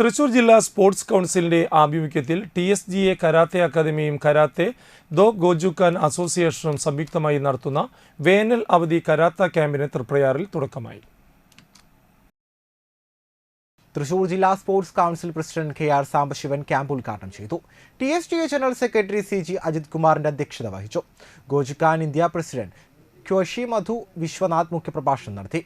തൃശൂർ ജില്ലാ സ്പോർട്സ് കൗൺസിലിന്റെ ആഭിമുഖ്യത്തിൽ T S G A karate അക്കാദമിയും karate do Gojukan അസോസിയേഷനും സംയുക്തമായി നടത്തുന്ന വേനൽ അവധി കരാത്ത ക്യാമ്പിന് തൃപ്രയാറിൽ തുടക്കമായി. തൃശൂർ ജില്ലാ sports council president K R Sambasivan camp ഉദ്ഘാടനം ചെയ്തു. T S T A general secretary C G Ajith കുമാറിന്റെ അധ്യക്ഷത വഹിച്ചു. Gojukan India president Kyoshi Madhu Viswanath മുഖ്യപ്രഭാഷണം നടത്തി.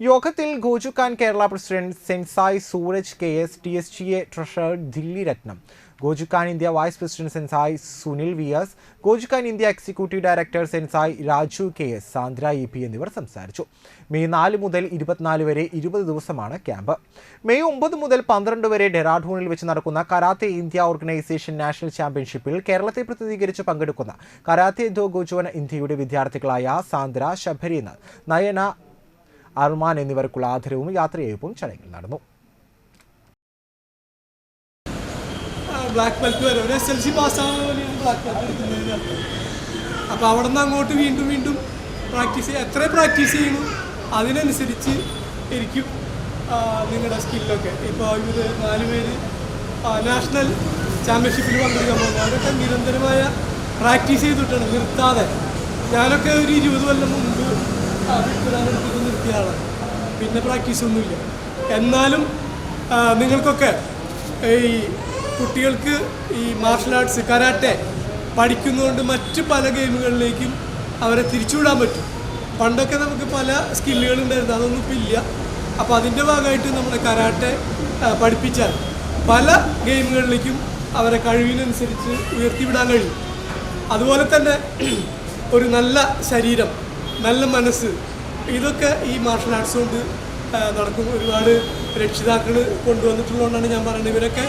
യോഗത്തിൽ Gojukan Kerala president sensei Sooraj K S T S T A treasurer Dilli Ratnam. Gojukan India vice president sensei Sunil V S Gojukan India executive director sensei Raju K S Sandra E P എന്നിവർ സംസാരിച്ചു. May നാല് മുതൽ ഇരുപത്തിനാല് വരെ ഇരുപത് ദിവസമാണ് camp. May ഒമ്പത് മുതൽ പന്ത്രണ്ട് വരെ ഡെറാഡൂണിൽ വെച്ച് നടക്കുന്ന കരാത്തെ ഇന്ത്യ ഓർഗനൈസേഷൻ നാഷണൽ ചാമ്പ്യൻഷിപ്പിൽ കേരളത്തെ പ്രതിനിധീകരിച്ച് പങ്കെടുക്കുന്ന കരാത്തെ ദോ ഗോജുവൻ ഇന്ത്യയുടെ വിദ്യാർത്ഥികളായ സാന്ദ്ര ശബരിനാഥ് നയന അർമാൻ എന്നിവർക്കുള്ള ആദരവും യാത്രയയപ്പും ചടങ്ങിൽ നടന്നു. ബ്ലാക്ക് വരെ. അപ്പോൾ അവിടെ നിന്ന് അങ്ങോട്ട് വീണ്ടും വീണ്ടും പ്രാക്ടീസ് എത്ര പ്രാക്ടീസ് ചെയ്യുന്നു അതിനനുസരിച്ച് ഇരിക്കും നിങ്ങളുടെ സ്കില്ലൊക്കെ ഇപ്പോൾ ഇവർ നാല് പേര് നാഷണൽ ചാമ്പ്യൻഷിപ്പിൽ പങ്കെടുക്കാൻ പോകുന്നത് അവരൊക്കെ നിരന്തരമായ പ്രാക്ടീസ് ചെയ്തിട്ടാണ് നിർത്താതെ. ഞാനൊക്കെ ഒരു ഇരുപത് കൊല്ലം മുമ്പ് വിട്ടുതാനെടുത്തിട്ട് നിർത്തിയ ആളാണ് പിന്നെ പ്രാക്ടീസ് ഒന്നുമില്ല. എന്നാലും നിങ്ങൾക്കൊക്കെ ഈ കുട്ടികൾക്ക് ഈ മാർഷൽ ആർട്സ് കരാട്ടെ പഠിക്കുന്നതുകൊണ്ട് മറ്റ് പല ഗെയിമുകളിലേക്കും അവരെ തിരിച്ചുവിടാൻ പറ്റും. പണ്ടൊക്കെ നമുക്ക് പല സ്കില്ലുകൾ ഉണ്ടായിരുന്നു. അതൊന്നും ഇപ്പം ഇല്ല. അപ്പോൾ അതിന്റെ ഭാഗമായിട്ട് നമ്മുടെ കരാട്ടെ പഠിപ്പിച്ചാൽ പല ഗെയിമുകളിലേക്കും അവരെ കഴിവിനനുസരിച്ച് ഉയർത്തിവിടാൻ കഴിയും. അതുപോലെ തന്നെ ഒരു നല്ല ശരീരം നല്ല മനസ്സ്. ഇതൊക്കെ ഈ മാർഷൽ ആർട്സ് കൊണ്ട് നടക്കും. ഒരുപാട് രക്ഷിതാക്കൾ കൊണ്ടുവന്നിട്ടുള്ളതുകൊണ്ടാണ് ഞാൻ പറയുന്നത്. ഇവരൊക്കെ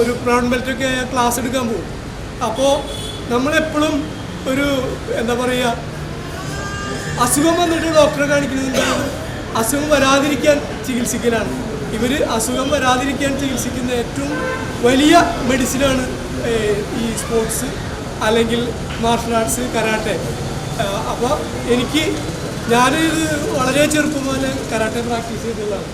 ഒരു ബ്രൗൺ ബെൽറ്റൊക്കെ ക്ലാസ് എടുക്കാൻ പോകും. അപ്പോൾ നമ്മളെപ്പോഴും ഒരു എന്താ പറയുക അസുഖം വന്നിട്ട് ഡോക്ടറെ കാണിക്കുന്നതിന്റെ അസുഖം വരാതിരിക്കാൻ ചികിത്സിക്കലാണ്. ഇവർ അസുഖം വരാതിരിക്കാൻ ചികിത്സിക്കുന്ന ഏറ്റവും വലിയ മെഡിസിനാണ് ഈ സ്പോർട്സ് അല്ലെങ്കിൽ മാർഷൽ ആർട്സ് കരാട്ടെ അപ്പോൾ എനിക്ക് ഞാനിത് വളരെ ചെറുപ്പം മുതലേ കരാട്ടെ പ്രാക്ടീസ് ചെയ്തതാണ്